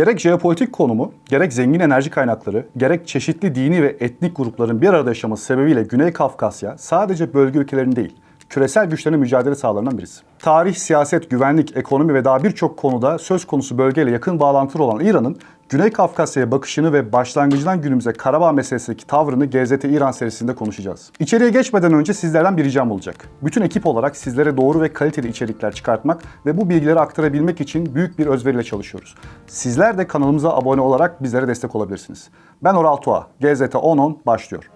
Gerek jeopolitik konumu, gerek zengin enerji kaynakları, gerek çeşitli dini ve etnik grupların bir arada yaşaması sebebiyle Güney Kafkasya sadece bölge ülkelerinin değil, küresel güçlerine mücadele sahalarından birisi. Tarih, siyaset, güvenlik, ekonomi ve daha birçok konuda söz konusu bölgeyle yakın bağlantılı olan İran'ın Güney Kafkasya'ya bakışını ve başlangıcından günümüze Karabağ meselesindeki tavrını GZT İran serisinde konuşacağız. İçeriye geçmeden önce sizlerden bir ricam olacak. Bütün ekip olarak sizlere doğru ve kaliteli içerikler çıkartmak ve bu bilgileri aktarabilmek için büyük bir özveriyle çalışıyoruz. Sizler de kanalımıza abone olarak bizlere destek olabilirsiniz. Ben Oral Tuğa, GZT 10.10 başlıyor.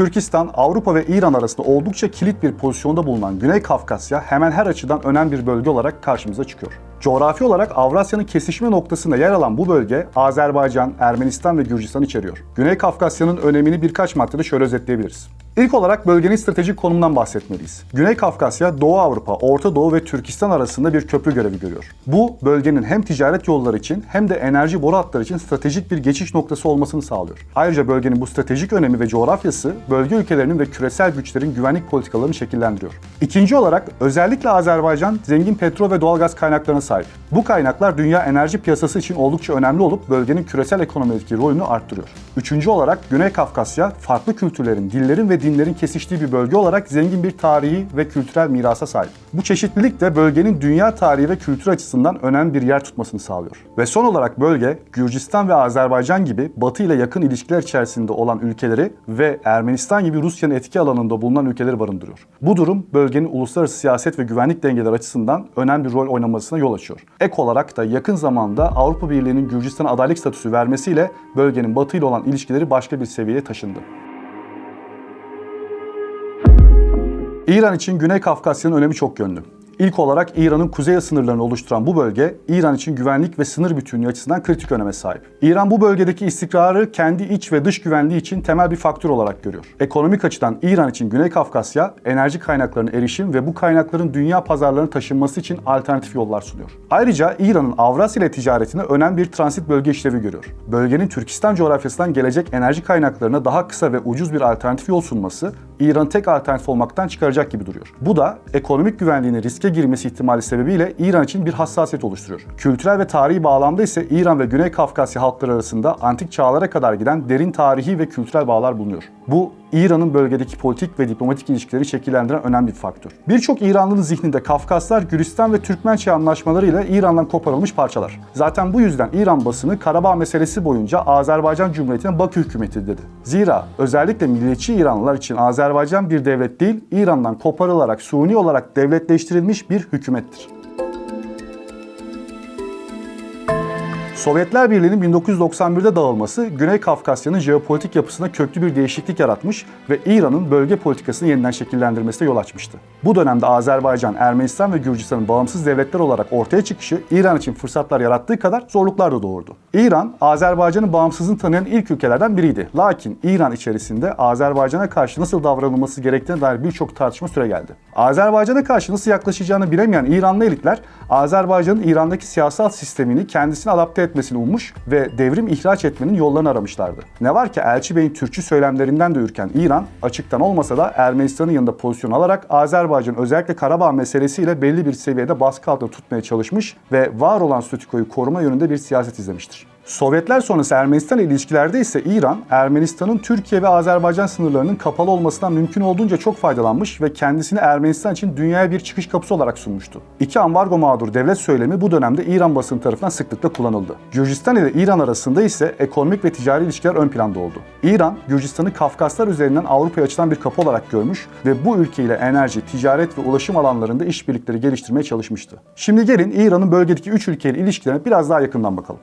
Türkistan, Avrupa ve İran arasında oldukça kilit bir pozisyonda bulunan Güney Kafkasya hemen her açıdan önemli bir bölge olarak karşımıza çıkıyor. Coğrafi olarak Avrasya'nın kesişme noktasında yer alan bu bölge Azerbaycan, Ermenistan ve Gürcistan içeriyor. Güney Kafkasya'nın önemini birkaç maddede şöyle özetleyebiliriz. İlk olarak bölgenin stratejik konumundan bahsetmeliyiz. Güney Kafkasya, Doğu Avrupa, Orta Doğu ve Türkistan arasında bir köprü görevi görüyor. Bu, bölgenin hem ticaret yolları için hem de enerji boru hatları için stratejik bir geçiş noktası olmasını sağlıyor. Ayrıca bölgenin bu stratejik önemi ve coğrafyası, bölge ülkelerinin ve küresel güçlerin güvenlik politikalarını şekillendiriyor. İkinci olarak, özellikle Azerbaycan zengin petrol ve doğalgaz kaynaklarına sahip. Bu kaynaklar dünya enerji piyasası için oldukça önemli olup bölgenin küresel ekonomideki rolünü arttırıyor. Üçüncü olarak Güney Kafkasya farklı kültürlerin, dillerin ve dinlerin kesiştiği bir bölge olarak zengin bir tarihi ve kültürel mirasa sahip. Bu çeşitlilik de bölgenin dünya tarihi ve kültür açısından önemli bir yer tutmasını sağlıyor. Ve son olarak bölge Gürcistan ve Azerbaycan gibi Batı ile yakın ilişkiler içerisinde olan ülkeleri ve Ermenistan gibi Rusya'nın etki alanında bulunan ülkeleri barındırıyor. Bu durum bölgenin uluslararası siyaset ve güvenlik dengeleri açısından önemli bir rol oynamasına yol açıyor. Ek olarak da yakın zamanda Avrupa Birliği'nin Gürcistan'a adaylık statüsü vermesiyle bölgenin Batı ile olan ilişkileri başka bir seviyeye taşındı. İran için Güney Kafkasya'nın önemi çok yönlü. İlk olarak İran'ın kuzey sınırlarını oluşturan bu bölge, İran için güvenlik ve sınır bütünlüğü açısından kritik öneme sahip. İran bu bölgedeki istikrarı kendi iç ve dış güvenliği için temel bir faktör olarak görüyor. Ekonomik açıdan İran için Güney Kafkasya, enerji kaynaklarına erişim ve bu kaynakların dünya pazarlarına taşınması için alternatif yollar sunuyor. Ayrıca İran'ın Avrasya ile ticaretine önemli bir transit bölge işlevi görüyor. Bölgenin Türkistan coğrafyasından gelecek enerji kaynaklarına daha kısa ve ucuz bir alternatif yol sunması, İran'ı tek alternatif olmaktan çıkaracak gibi duruyor. Bu da ekonomik güvenliğini riske girmesi ihtimali sebebiyle İran için bir hassasiyet oluşturuyor. Kültürel ve tarihi bağlamda ise İran ve Güney Kafkasya halkları arasında antik çağlara kadar giden derin tarihi ve kültürel bağlar bulunuyor. Bu İran'ın bölgedeki politik ve diplomatik ilişkileri şekillendiren önemli bir faktör. Birçok İranlı'nın zihninde Kafkaslar, Gülistan ve Türkmençe anlaşmalarıyla İran'dan koparılmış parçalar. Zaten bu yüzden İran basını Karabağ meselesi boyunca Azerbaycan Cumhuriyeti'ne Bakü hükümeti dedi. Zira özellikle milliyetçi İranlılar için Azerbaycan bir devlet değil, İran'dan koparılarak suni olarak devletleştirilmiş bir hükümettir. Sovyetler Birliği'nin 1991'de dağılması Güney Kafkasya'nın jeopolitik yapısına köklü bir değişiklik yaratmış ve İran'ın bölge politikasını yeniden şekillendirmesine yol açmıştı. Bu dönemde Azerbaycan, Ermenistan ve Gürcistan'ın bağımsız devletler olarak ortaya çıkışı İran için fırsatlar yarattığı kadar zorluklar da doğurdu. İran, Azerbaycan'ın bağımsızlığını tanıyan ilk ülkelerden biriydi. Lakin İran içerisinde Azerbaycan'a karşı nasıl davranılması gerektiğine dair birçok tartışma süre geldi. Azerbaycan'a karşı nasıl yaklaşacağını bilemeyen İranlı elitler, Azerbaycan'ın İran'daki siyasal sistemini kendisine adapte etmesini ummuş ve devrim ihraç etmenin yollarını aramışlardı. Ne var ki Elçi Bey'in Türkçü söylemlerinden de ürken İran, açıktan olmasa da Ermenistan'ın yanında pozisyon alarak Azerbaycan özellikle Karabağ meselesiyle belli bir seviyede baskı altında tutmaya çalışmış ve var olan statükoyu koruma yönünde bir siyaset izlemiştir. Sovyetler sonrası Ermenistan ilişkilerde ise İran, Ermenistan'ın Türkiye ve Azerbaycan sınırlarının kapalı olmasından mümkün olduğunca çok faydalanmış ve kendisini Ermenistan için dünyaya bir çıkış kapısı olarak sunmuştu. İki ambargo mağdur devlet söylemi bu dönemde İran basını tarafından sıklıkla kullanıldı. Gürcistan ile İran arasında ise ekonomik ve ticari ilişkiler ön planda oldu. İran, Gürcistan'ı Kafkaslar üzerinden Avrupa'ya açılan bir kapı olarak görmüş ve bu ülkeyle enerji, ticaret ve ulaşım alanlarında işbirlikleri geliştirmeye çalışmıştı. Şimdi gelin İran'ın bölgedeki üç ülkeyle ilişkilerine biraz daha yakından bakalım.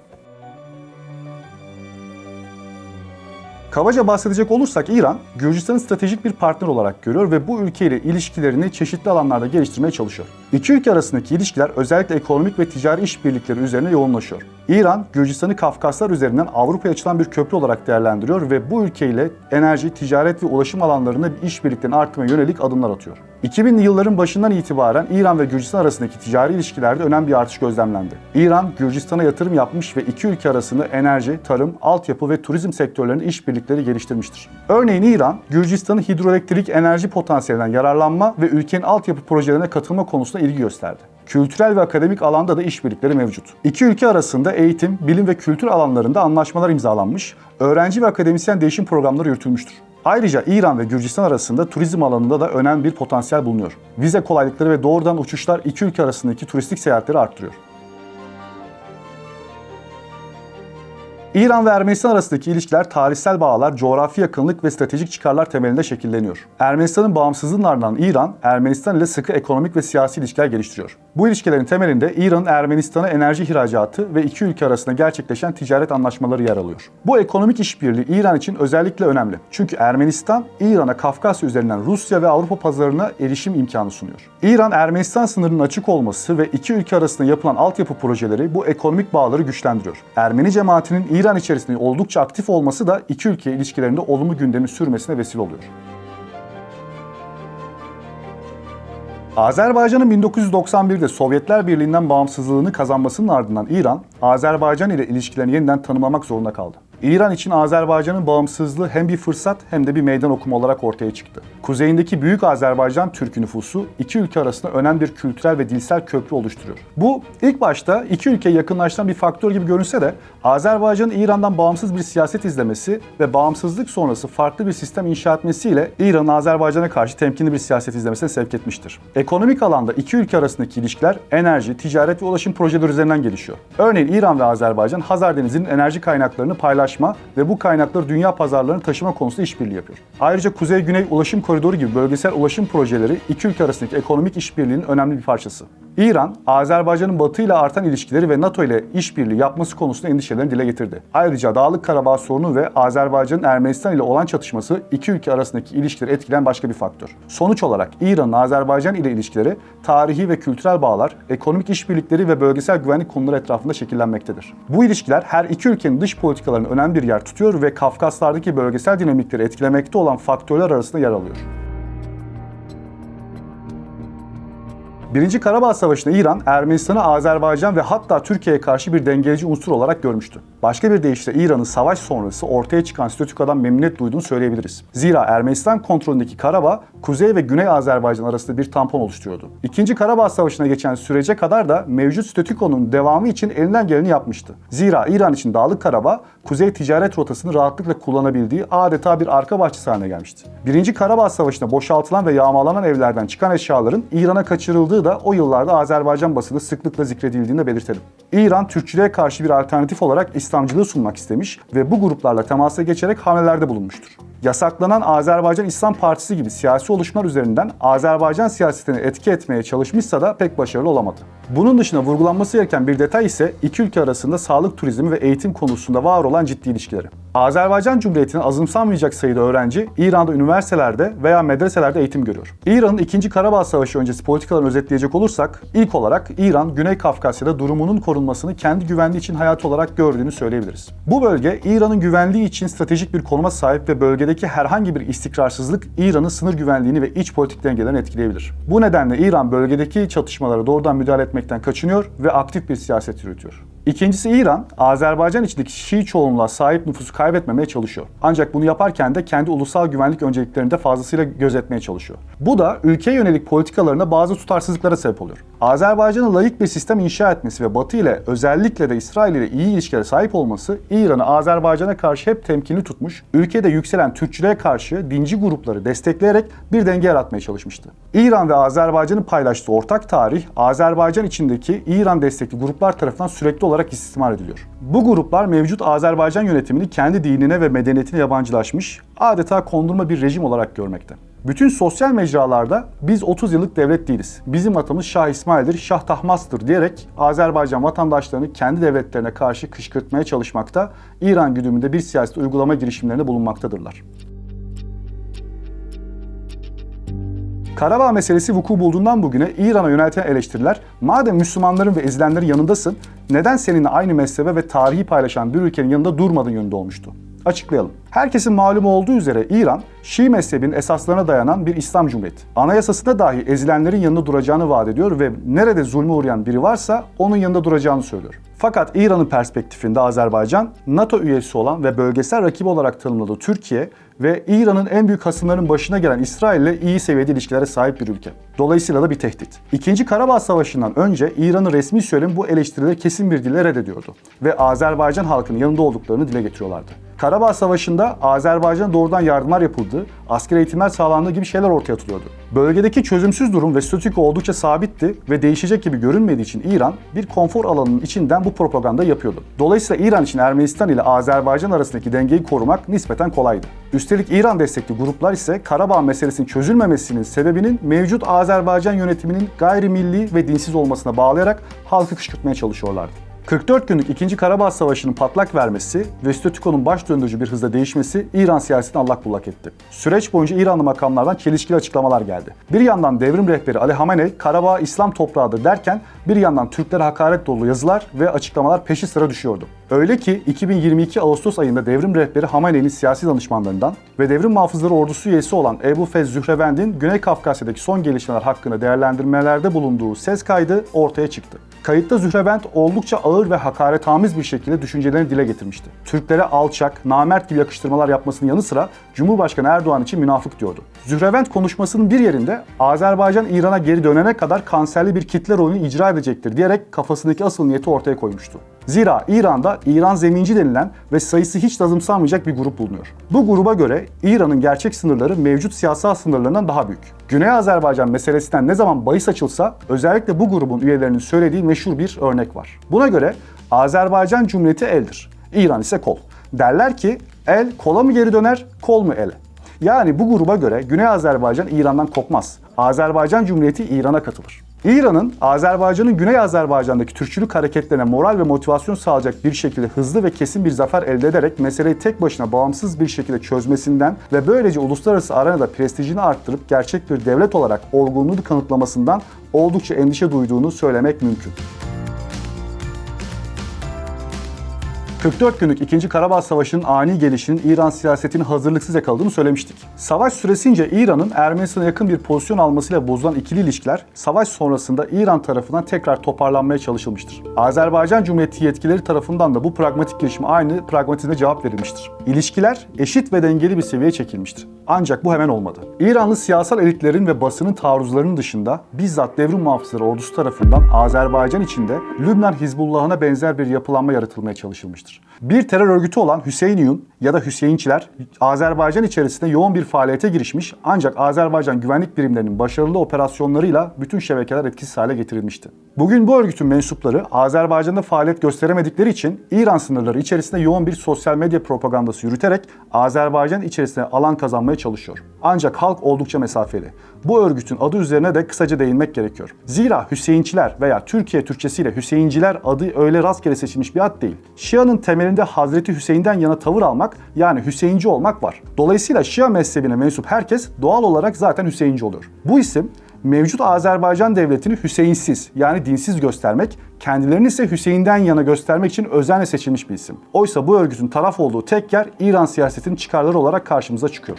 Kabaca bahsedecek olursak İran, Gürcistan'ı stratejik bir partner olarak görüyor ve bu ülkeyle ilişkilerini çeşitli alanlarda geliştirmeye çalışıyor. İki ülke arasındaki ilişkiler özellikle ekonomik ve ticari işbirlikleri üzerine yoğunlaşıyor. İran, Gürcistan'ı Kafkaslar üzerinden Avrupa'ya açılan bir köprü olarak değerlendiriyor ve bu ülkeyle enerji, ticaret ve ulaşım alanlarında bir işbirliklerini arttırmaya yönelik adımlar atıyor. 2000'li yılların başından itibaren İran ve Gürcistan arasındaki ticari ilişkilerde önemli bir artış gözlemlendi. İran, Gürcistan'a yatırım yapmış ve iki ülke arasında enerji, tarım, altyapı ve turizm sektörlerinde işbirlikleri geliştirmiştir. Örneğin İran, Gürcistan'ın hidroelektrik enerji potansiyelinden yararlanma ve ülkenin altyapı projelerine katılma konusunda ilgi gösterdi. Kültürel ve akademik alanda da işbirlikleri mevcut. İki ülke arasında eğitim, bilim ve kültür alanlarında anlaşmalar imzalanmış, öğrenci ve akademisyen değişim programları yürütülmüştür. Ayrıca İran ve Gürcistan arasında turizm alanında da önemli bir potansiyel bulunuyor. Vize kolaylıkları ve doğrudan uçuşlar iki ülke arasındaki turistik seyahatleri arttırıyor. İran ve Ermenistan arasındaki ilişkiler tarihsel bağlar, coğrafi yakınlık ve stratejik çıkarlar temelinde şekilleniyor. Ermenistan'ın bağımsızlığının ardından İran, Ermenistan ile sıkı ekonomik ve siyasi ilişkiler geliştiriyor. Bu ilişkilerin temelinde İran'ın Ermenistan'a enerji ihracatı ve iki ülke arasında gerçekleşen ticaret anlaşmaları yer alıyor. Bu ekonomik işbirliği İran için özellikle önemli. Çünkü Ermenistan, İran'a Kafkasya üzerinden Rusya ve Avrupa pazarına erişim imkanı sunuyor. İran, Ermenistan sınırının açık olması ve iki ülke arasında yapılan altyapı projeleri bu ekonomik bağları güçlendiriyor. Ermeni cemaatinin İran içerisinde oldukça aktif olması da iki ülke ilişkilerinde olumlu gündemin sürmesine vesile oluyor. Azerbaycan'ın 1991'de Sovyetler Birliği'nden bağımsızlığını kazanmasının ardından İran, Azerbaycan ile ilişkilerini yeniden tanımlamak zorunda kaldı. İran için Azerbaycan'ın bağımsızlığı hem bir fırsat hem de bir meydan okuma olarak ortaya çıktı. Kuzeyindeki Büyük Azerbaycan Türk nüfusu iki ülke arasında önemli bir kültürel ve dilsel köprü oluşturuyor. Bu ilk başta iki ülkeyi yakınlaştıran bir faktör gibi görünse de Azerbaycan'ın İran'dan bağımsız bir siyaset izlemesi ve bağımsızlık sonrası farklı bir sistem inşa etmesiyle İran'ın Azerbaycan'a karşı temkinli bir siyaset izlemesine sevk etmiştir. Ekonomik alanda iki ülke arasındaki ilişkiler enerji, ticaret ve ulaşım projeleri üzerinden gelişiyor. Örneğin İran ve Azerbaycan Hazar Denizi'nin enerji kaynaklarını paylaşma ve bu kaynakları dünya pazarlarına taşıma konusunda işbirliği yapıyor. Ayrıca Kuzey-Güney Ulaşım Koridoru gibi bölgesel ulaşım projeleri iki ülke arasındaki ekonomik işbirliğinin önemli bir parçası. İran, Azerbaycan'ın Batı ile artan ilişkileri ve NATO ile işbirliği yapması konusunda endişelerini dile getirdi. Ayrıca Dağlık Karabağ sorunu ve Azerbaycan'ın Ermenistan ile olan çatışması iki ülke arasındaki ilişkileri etkileyen başka bir faktör. Sonuç olarak İran'ın Azerbaycan ile ilişkileri tarihi ve kültürel bağlar, ekonomik işbirlikleri ve bölgesel güvenlik konuları etrafında şekillenmektedir. Bu ilişkiler her iki ülkenin dış politikalarının önemli bir yer tutuyor ve Kafkaslardaki bölgesel dinamikleri etkilemekte olan faktörler arasında yer alıyor. Birinci Karabağ Savaşı'nda İran, Ermenistan'ı Azerbaycan ve hatta Türkiye'ye karşı bir dengeleyici unsur olarak görmüştü. Başka bir deyişle İran'ın savaş sonrası ortaya çıkan statükadan memnuniyet duyduğunu söyleyebiliriz. Zira Ermenistan kontrolündeki Karabağ, Kuzey ve Güney Azerbaycan arasında bir tampon oluşturuyordu. İkinci Karabağ Savaşı'na geçen sürece kadar da mevcut statükonun devamı için elinden geleni yapmıştı. Zira İran için Dağlık Karabağ, Kuzey ticaret rotasını rahatlıkla kullanabildiği adeta bir arka bahçesi haline gelmişti. Birinci Karabağ Savaşı'nda boşaltılan ve yağmalanan evlerden çıkan eşyaların İran'a kaçırıldığı da o yıllarda Azerbaycan basını sıklıkla zikredildiğini belirtelim. İran, Türkçülüğe karşı bir alternatif olarak İslamcılığı sunmak istemiş ve bu gruplarla temasa geçerek hamlelerde bulunmuştur. Yasaklanan Azerbaycan İslam Partisi gibi siyasi oluşumlar üzerinden Azerbaycan siyasetine etki etmeye çalışmışsa da pek başarılı olamadı. Bunun dışında vurgulanması gereken bir detay ise iki ülke arasında sağlık turizmi ve eğitim konusunda var olan ciddi ilişkileri. Azerbaycan Cumhuriyeti'nin azımsanmayacak sayıda öğrenci İran'da üniversitelerde veya medreselerde eğitim görüyor. İran'ın 2. Karabağ Savaşı öncesi politikalarını özetleyecek olursak, ilk olarak İran, Güney Kafkasya'da durumunun korunmasını kendi güvenliği için hayat olarak gördüğünü söyleyebiliriz. Bu bölge İran'ın güvenliği için stratejik bir konuma sahip ve bölgedeki herhangi bir istikrarsızlık İran'ın sınır güvenliğini ve iç politik dengelerini etkileyebilir. Bu nedenle İran bölgedeki çatışmalara doğrudan müdahale etmekten kaçınıyor ve aktif bir siyaset yürütüyor. İkincisi İran, Azerbaycan içindeki Şii çoğunluğa sahip nüfusu kaybetmemeye çalışıyor. Ancak bunu yaparken de kendi ulusal güvenlik önceliklerini de fazlasıyla gözetmeye çalışıyor. Bu da ülkeye yönelik politikalarında bazı tutarsızlıklara sebep oluyor. Azerbaycan'ın layık bir sistem inşa etmesi ve Batı ile özellikle de İsrail ile iyi ilişkilere sahip olması İran'ı Azerbaycan'a karşı hep temkinli tutmuş, ülkede yükselen Türkçülüğe karşı dinci grupları destekleyerek bir denge yaratmaya çalışmıştı. İran ve Azerbaycan'ın paylaştığı ortak tarih, Azerbaycan içindeki İran destekli gruplar tarafından sürekli olarak istismar ediliyor. Bu gruplar mevcut Azerbaycan yönetimini kendi dinine ve medeniyetine yabancılaşmış, adeta kondurma bir rejim olarak görmekte. Bütün sosyal mecralarda biz 30 yıllık devlet değiliz. Bizim atımız Şah İsmail'dir, Şah Tahmas'tır diyerek Azerbaycan vatandaşlarını kendi devletlerine karşı kışkırtmaya çalışmakta, İran güdümünde bir siyaset uygulama girişimlerinde bulunmaktadırlar. Karabağ meselesi vuku bulduğundan bugüne İran'a yöneltilen eleştiriler, madem Müslümanların ve ezilenlerin yanındasın, neden seninle aynı mezhebe ve tarihi paylaşan bir ülkenin yanında durmadın yönünde olmuştu. Açıklayalım. Herkesin malumu olduğu üzere İran, Şii mezhebinin esaslarına dayanan bir İslam cumhuriyeti. Anayasasında dahi ezilenlerin yanında duracağını vaat ediyor ve nerede zulme uğrayan biri varsa onun yanında duracağını söylüyor. Fakat İran'ın perspektifinde Azerbaycan, NATO üyesi olan ve bölgesel rakibi olarak tanımladığı Türkiye ve İran'ın en büyük hasımlarının başına gelen İsrail ile iyi seviyede ilişkilere sahip bir ülke. Dolayısıyla da bir tehdit. İkinci Karabağ Savaşı'ndan önce İran'ın resmi söylemi bu eleştirileri kesin bir dille reddediyordu ve Azerbaycan halkının yanında olduklarını dile getiriyorlardı. Karabağ Savaşı'nda Azerbaycan'a doğrudan yardımlar yapıldığı, asker eğitimler sağlandığı gibi şeyler ortaya atılıyordu. Bölgedeki çözümsüz durum ve statüko oldukça sabitti ve değişecek gibi görünmediği için İran bir konfor alanının içinden bu propaganda yapıyordu. Dolayısıyla İran için Ermenistan ile Azerbaycan arasındaki dengeyi korumak nispeten kolaydı. Üstelik İran destekli gruplar ise Karabağ meselesinin çözülmemesinin sebebinin mevcut Azerbaycan yönetiminin gayrimilli ve dinsiz olmasına bağlayarak halkı kışkırtmaya çalışıyorlardı. 44 günlük 2. Karabağ Savaşı'nın patlak vermesi ve statükonun baş döndürücü bir hızla değişmesi İran siyasetini allak bullak etti. Süreç boyunca İranlı makamlardan çelişkili açıklamalar geldi. Bir yandan devrim rehberi Ali Hamenei Karabağ İslam toprağıdır derken bir yandan Türklere hakaret dolu yazılar ve açıklamalar peşi sıra düşüyordu. Öyle ki 2022 Ağustos ayında devrim rehberi Hamenei'nin siyasi danışmanlarından ve devrim muhafızları ordusu üyesi olan Ebu Fez Zührevend'in Güney Kafkasya'daki son gelişmeler hakkında değerlendirmelerde bulunduğu ses kaydı ortaya çıktı. Kayıtta Zührevent oldukça ağır ve hakaretamiz bir şekilde düşüncelerini dile getirmişti. Türklere alçak, namert gibi yakıştırmalar yapmasının yanı sıra Cumhurbaşkanı Erdoğan için münafık diyordu. Zührevent konuşmasının bir yerinde Azerbaycan İran'a geri dönene kadar kanserli bir kitle rolünü icra edecektir diyerek kafasındaki asıl niyeti ortaya koymuştu. Zira İran'da İran zeminci denilen ve sayısı hiç lazımsanmayacak bir grup bulunuyor. Bu gruba göre İran'ın gerçek sınırları mevcut siyasal sınırlarından daha büyük. Güney Azerbaycan meselesinden ne zaman bahis açılsa özellikle bu grubun üyelerinin söylediği meşhur bir örnek var. Buna göre Azerbaycan Cumhuriyeti eldir, İran ise kol. Derler ki el kola mı geri döner, kol mu ele? Yani bu gruba göre Güney Azerbaycan İran'dan kopmaz. Azerbaycan Cumhuriyeti İran'a katılır. İran'ın Azerbaycan'ın Güney Azerbaycan'daki Türkçülük hareketlerine moral ve motivasyon sağlayacak bir şekilde hızlı ve kesin bir zafer elde ederek meseleyi tek başına bağımsız bir şekilde çözmesinden ve böylece uluslararası arenada prestijini arttırıp gerçek bir devlet olarak olgunluğunu kanıtlamasından oldukça endişe duyduğunu söylemek mümkün. 44 günlük 2. Karabağ Savaşı'nın ani gelişinin İran siyasetini hazırlıksız yakaladığını söylemiştik. Savaş süresince İran'ın Ermenistan'a yakın bir pozisyon almasıyla bozulan ikili ilişkiler savaş sonrasında İran tarafından tekrar toparlanmaya çalışılmıştır. Azerbaycan Cumhuriyeti yetkileri tarafından da bu pragmatik girişime aynı pragmatizme cevap verilmiştir. İlişkiler eşit ve dengeli bir seviyeye çekilmiştir. Ancak bu hemen olmadı. İranlı siyasal elitlerin ve basının taarruzlarının dışında bizzat devrim muhafızları ordusu tarafından Azerbaycan içinde Lübnan Hizbullah'ına benzer bir yapılanma yaratılmaya çalışılmıştır. Bir terör örgütü olan Hüseyiniyun ya da Hüseyinçiler Azerbaycan içerisinde yoğun bir faaliyete girişmiş ancak Azerbaycan güvenlik birimlerinin başarılı operasyonlarıyla bütün şebekeler etkisiz hale getirilmişti. Bugün bu örgütün mensupları Azerbaycan'da faaliyet gösteremedikleri için İran sınırları içerisinde yoğun bir sosyal medya propagandası yürüterek Azerbaycan içerisinde alan kazanmaya çalışıyor. Ancak halk oldukça mesafeli. Bu örgütün adı üzerine de kısaca değinmek gerekiyor. Zira Hüseyinçiler veya Türkiye Türkçesiyle Hüseyinciler adı öyle rastgele seçilmiş bir ad değil. Şia'nın temelinde Hazreti Hüseyin'den yana tavır almak yani Hüseyinci olmak var. Dolayısıyla Şia mezhebine mensup herkes doğal olarak zaten Hüseyinci oluyor. Bu isim mevcut Azerbaycan devletini Hüseyinsiz yani dinsiz göstermek, kendilerini ise Hüseyin'den yana göstermek için özenle seçilmiş bir isim. Oysa bu örgütün taraf olduğu tek yer İran siyasetinin çıkarları olarak karşımıza çıkıyor.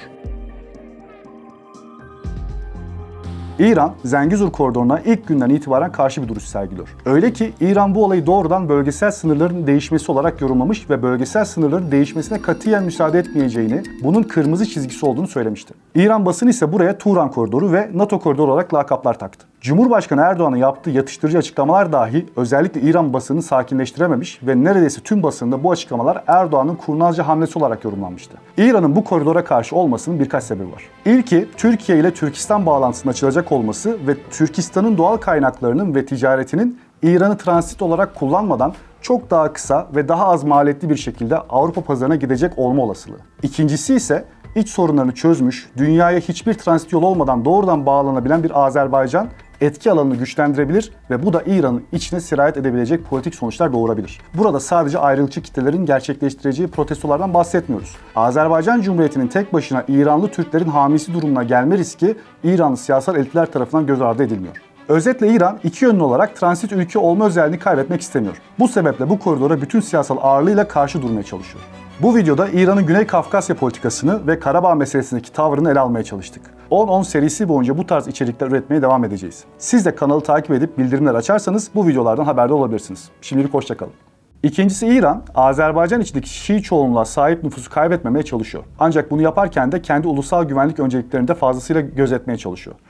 İran, Zengezur koridoruna ilk günden itibaren karşı bir duruş sergiliyor. Öyle ki İran bu olayı doğrudan bölgesel sınırların değişmesi olarak yorumlamış ve bölgesel sınırların değişmesine katiyen müsaade etmeyeceğini, bunun kırmızı çizgisi olduğunu söylemişti. İran basını ise buraya Turan koridoru ve NATO koridoru olarak lakaplar taktı. Cumhurbaşkanı Erdoğan'ın yaptığı yatıştırıcı açıklamalar dahi özellikle İran basını sakinleştirememiş ve neredeyse tüm basında bu açıklamalar Erdoğan'ın kurnazca hamlesi olarak yorumlanmıştı. İran'ın bu koridora karşı olmasının birkaç sebebi var. İlki Türkiye ile Türkistan bağlantısının açılacak olması ve Türkistan'ın doğal kaynaklarının ve ticaretinin İran'ı transit olarak kullanmadan çok daha kısa ve daha az maliyetli bir şekilde Avrupa pazarına gidecek olma olasılığı. İkincisi ise iç sorunlarını çözmüş, dünyaya hiçbir transit yol olmadan doğrudan bağlanabilen bir Azerbaycan etki alanını güçlendirebilir ve bu da İran'ın içine sirayet edebilecek politik sonuçlar doğurabilir. Burada sadece ayrılıkçı kitlelerin gerçekleştireceği protestolardan bahsetmiyoruz. Azerbaycan Cumhuriyeti'nin tek başına İranlı Türklerin hamisi durumuna gelme riski İranlı siyasal elitler tarafından göz ardı edilmiyor. Özetle İran iki yönlü olarak transit ülke olma özelliğini kaybetmek istemiyor. Bu sebeple bu koridora bütün siyasal ağırlığıyla karşı durmaya çalışıyor. Bu videoda İran'ın Güney Kafkasya politikasını ve Karabağ meselesindeki tavrını ele almaya çalıştık. 10-10 serisi boyunca bu tarz içerikler üretmeye devam edeceğiz. Siz de kanalı takip edip bildirimler açarsanız bu videolardan haberdar olabilirsiniz. Şimdilik hoşçakalın. İkincisi İran, Azerbaycan içindeki Şii çoğunluğa sahip nüfusu kaybetmemeye çalışıyor. Ancak bunu yaparken de kendi ulusal güvenlik önceliklerini de fazlasıyla gözetmeye çalışıyor.